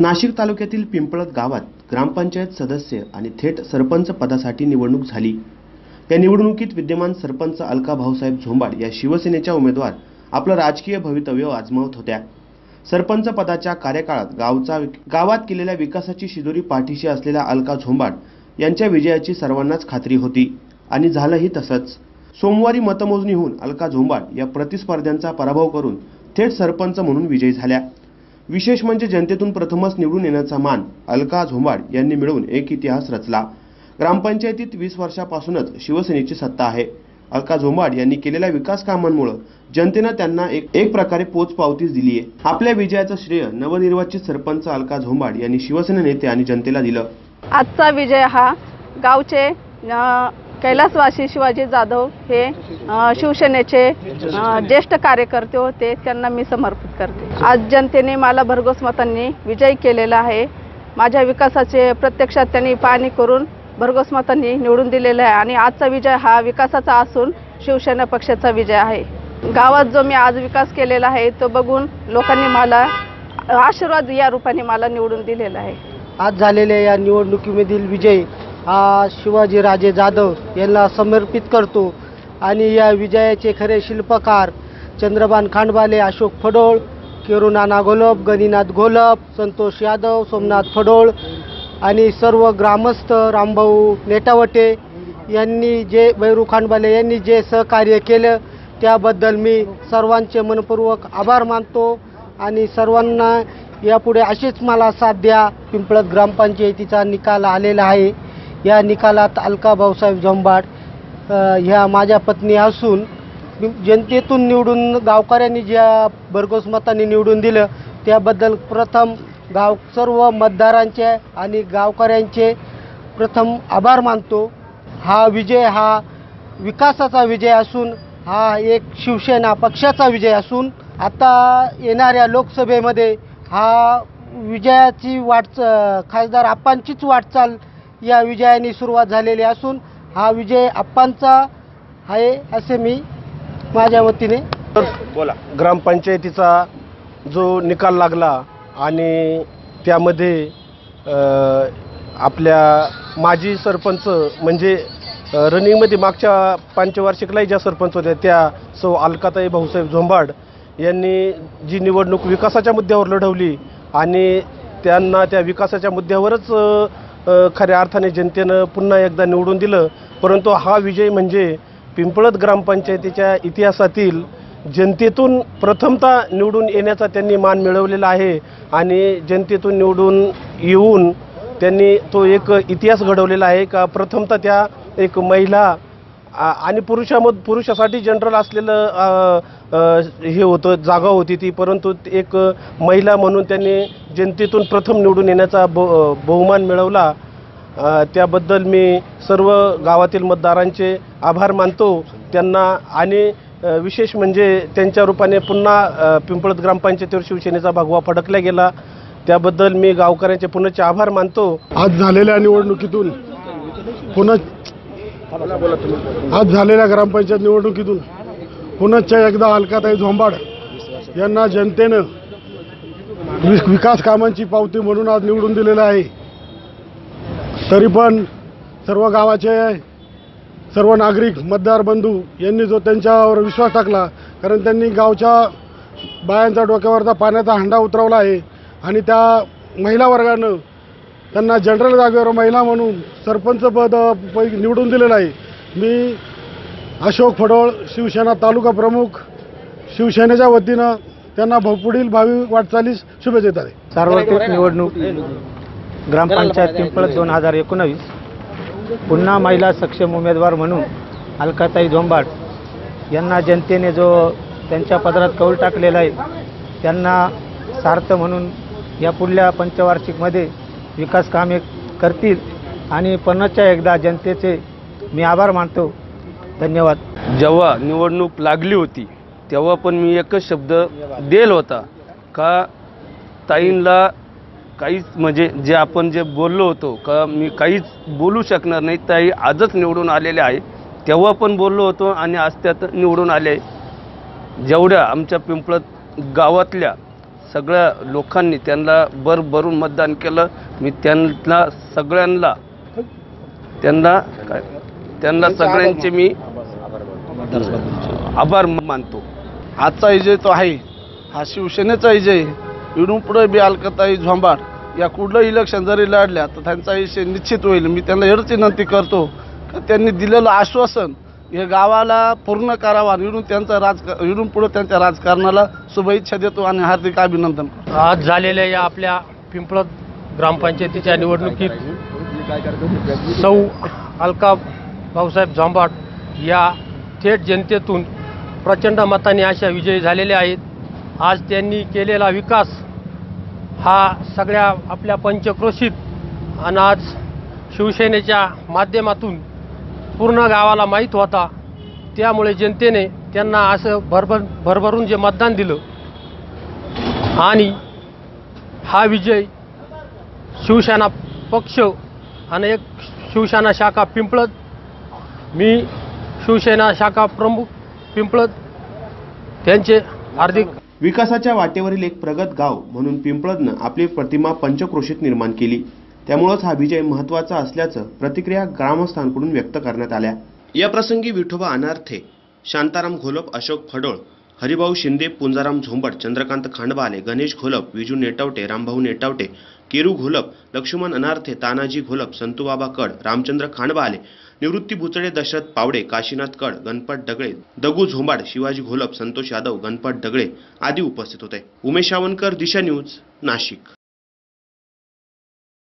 नाशिक तालुक्यातील पिंपळत गावात ग्रामपंचायत सदस्य आणि थेट सरपंच पदासाठी निवडणूक झाली. या निवडणुकीत विद्यमान सरपंच अलका भाऊसाहेब झोंबाड या शिवसेनेच्या उमेदवार आपलं राजकीय भवितव्य आजमावत होत्या. सरपंच पदाच्या कार्यकाळात गावचा गावात केलेल्या विकासाची शिदोरी पाठीशी असलेल्या अलका झोंबाड यांच्या विजयाची सर्वांनाच खात्री होती आणि झालंही तसंच. सोमवारी मतमोजणी होऊन अलका झोंबाड या प्रतिस्पर्ध्यांचा पराभव करून थेट सरपंच म्हणून विजयी झाल्या. विशेष म्हणजे जनतेतून प्रथमच निवडून येण्याचा मान अलका झोंबाड यांनी मिळवून एक इतिहास रचला. ग्रामपंचायतीत वीस वर्षापासूनच शिवसेनेची सत्ता आहे. अलका झोंबाड यांनी केलेल्या विकास कामांमुळे जनतेनं त्यांना एक एक प्रकारे पोचपावतीच दिली आहे. आपल्या विजयाचं श्रेय नवनिर्वाचित सरपंच अलका झोंबाड यांनी शिवसेना नेते आणि जनतेला दिलं. आजचा विजय हा गावचे कैलासवासी शिवाजी जाधव हे शिवसेनेचे ज्येष्ठ कार्यकर्ते होते त्यांना मी समर्पित करते. आज जनतेने मला भरघोस मतांनी विजयी केलेला आहे. माझ्या विकासाचे प्रत्यक्षात त्यांनी पाहणी करून भरघोस मतांनी निवडून दिलेला आहे. आणि आजचा विजय हा विकासाचा असून शिवसेना पक्षाचा विजय आहे. गावात जो मी आज विकास केलेला आहे तो बघून लोकांनी मला आशीर्वाद या रूपाने मला निवडून दिलेला आहे. आज झालेल्या या निवडणुकीमधील विजय हा शिवाजीराजे जाधव यांना समर्पित करतो. आणि या विजयाचे खरे शिल्पकार चंद्रबान खांडबाले अशोक फडोळ केरुनाना घोलप गणिनाथ घोलप संतोष यादव सोमनाथ फडोळ आणि सर्व ग्रामस्थ रामभाऊ नेटावटे यांनी जे बैरू खांडबाले यांनी जे सहकार्य केलं त्याबद्दल मी सर्वांचे मनपूर्वक आभार मानतो. आणि सर्वांना यापुढे अशीच मला साथ द्या. पिंपळत ग्रामपंचायतीचा निकाल आलेला आहे. या निकालात अलका भाऊसाहेब झोंबाड ह्या माझ्या पत्नी असून जनतेतून निवडून गावकऱ्यांनी ज्या भरघोस मताने निवडून दिलं त्याबद्दल प्रथम गाव सर्व मतदारांचे आणि गावकऱ्यांचे प्रथम आभार मानतो. हा विजय हा विकासाचा विजय असून हा एक शिवसेना पक्षाचा विजय असून आता येणाऱ्या लोकसभेमध्ये हा विजयाची वाटच खासदार आपांचीच वाटचाल या विजयाने सुरुवात झालेली असून हा विजय आप्पांचा आहे असे मी माझ्या वतीने ग्रामपंचायतीचा जो निकाल लागला आणि त्यामध्ये आपल्या माजी सरपंच म्हणजे रनिंगमध्ये मागच्या पंचवार्षिकलाही ज्या सरपंच होत्या त्या सौ अलकाताई भाऊसाहेब झोंबाड यांनी जी निवडणूक विकासाच्या मुद्द्यावर लढवली आणि त्यांना त्या विकासाच्या मुद्द्यावरच खऱ्या अर्थाने जनतेनं पुन्हा एकदा निवडून दिलं. परंतु हा विजय म्हणजे पिंपळत ग्रामपंचायतीच्या इतिहासातील जनतेतून प्रथमतः निवडून येण्याचा त्यांनी मान मिळवलेला आहे आणि जनतेतून निवडून येऊन त्यांनी तो एक इतिहास घडवलेला आहे का प्रथमतः त्या एक महिला आणि पुरुषामध पुरुषासाठी जनरल असलेलं हे होतं जागा होती ती. परंतु एक महिला म्हणून त्यांनी जनतेतून प्रथम निवडून येण्याचा ब बहुमान मिळवला. त्याबद्दल मी सर्व गावातील मतदारांचे आभार मानतो. त्यांना आणि विशेष म्हणजे त्यांच्या रूपाने पुन्हा पिंपळत ग्रामपंचायतीवर शिवसेनेचा भगवा फडकला गेला. त्याबद्दल मी गावकऱ्यांचे पुनश्च आभार मानतो. आज झालेल्या निवडणुकीतून पुन्हा आज झालेल्या ग्रामपंचायत निवडणुकीतून पुनश्च एकदा अलकाताई झोंबाड यांना जनतेनं विकास कामांची पावती म्हणून आज निवडून दिलेलं आहे. तरी पण सर्व गावाचे सर्व नागरिक मतदार बंधू यांनी जो त्यांच्यावर विश्वास टाकला कारण त्यांनी गावच्या बायांच्या डोक्यावरचा पाण्याचा हंडा उतरवला आहे आणि त्या महिला वर्गानं त्यांना जनरल जागेवर महिला म्हणून सरपंच पद निवडून दिलेलं आहे. मी अशोक फडोळ शिवसेना तालुका प्रमुख शिवसेनेच्या वतीनं त्यांना भोपुढील पुढील भावी वाटचालीस शुभेच्छा देत आहे सार्वत्रिक निवडणूक ग्रामपंचायत पिंपळत दोन हजार एकोणावीस पुन्हा महिला सक्षम उमेदवार म्हणून अलकाताई झोंबाड यांना जनतेने जो त्यांच्या पदरात कौल टाकलेला आहे त्यांना सार्थ म्हणून या पुढल्या पंचवार्षिकमध्ये विकास कामे करतील. आणि पुन्हाच्या एकदा जनतेचे मी आभार मानतो. धन्यवाद. जेव्हा निवडणूक लागली होती तेव्हा पण मी एकच शब्द देल होता का ताईंला काहीच म्हणजे जे आपण जे बोललो होतो का मी काहीच बोलू शकणार नाही ताई आजच निवडून आलेले आहे. तेव्हा पण बोललो होतो आणि आज त्यात निवडून आले. जेवढ्या आमच्या पिंपळत गावातल्या सगळ्या लोकांनी त्यांना भरभरून मतदान केलं मी त्यांना सगळ्यांना त्यांना काय त्यांना सगळ्यांचे मी आभार मानतो. आजचा विजय तो आहे. हा शिवसेनेचा विजय. आहे. पुढे बी अलकाताई झोंबाड. या कुठलं इलेक्शन जरी लढल्या तर त्यांचा विषय निश्चित होईल. मी त्यांना एवढंच विनंती करतो का त्यांनी दिलेलं आश्वासन हे गावाला पूर्ण करावा आणि त्यांचा त्यांचं राज इकडून पुढे त्यांच्या राजकारणाला शुभेच्छा देतो आणि हार्दिक अभिनंदन करतो. आज झालेल्या या आपल्या पिंपळत ग्रामपंचायतीच्या निवडणुकीत सौ अलका भाऊसाहेब झांबाट या थेट जनतेतून प्रचंड मताने अशा विजयी झालेल्या आहेत. आज त्यांनी केलेला विकास हा सगळ्या आपल्या पंचक्रोशीत आणि आज शिवसेनेच्या माध्यमातून पूर्ण गावाला माहीत होता. त्यामुळे जनतेने त्यांना असं भरभर भरभरून जे मतदान दिलं आणि हा विजय शिवसेना पक्ष आणि एक शिवसेना शाखा पिंपळत मी शिवसेना शाखा प्रमुख पिंपळद त्यांचे हार्दिक विकासाच्या वाटेवरील एक प्रगत गाव म्हणून पिंपळदनं आपली प्रतिमा पंचक्रोशीत निर्माण केली. त्यामुळंच हा विजय महत्त्वाचा असल्याचं प्रतिक्रिया ग्रामस्थांकडून व्यक्त करण्यात आल्या. या प्रसंगी विठोबा अनार्थे शांताराम घोलप अशोक फडोळ हरिभाऊ शिंदे पुंजाराम झोंबट चंद्रकांत खांडबाले गणेश घोलप विजू नेटावटे रामभाऊ नेटावटे केरू घोलप लक्ष्मण अनार्थे तानाजी घोलप संतूबाबा कड रामचंद्र खांडबाले निवृत्ती भुचडे दशरथ पावडे काशीनाथ कड गणपत डगळे दगू झोंबाड शिवाजी घोलप संतोष यादव गणपत डगळे आदी उपस्थित होते. उमेश सावंतकर दिशा न्यूज नाशिक.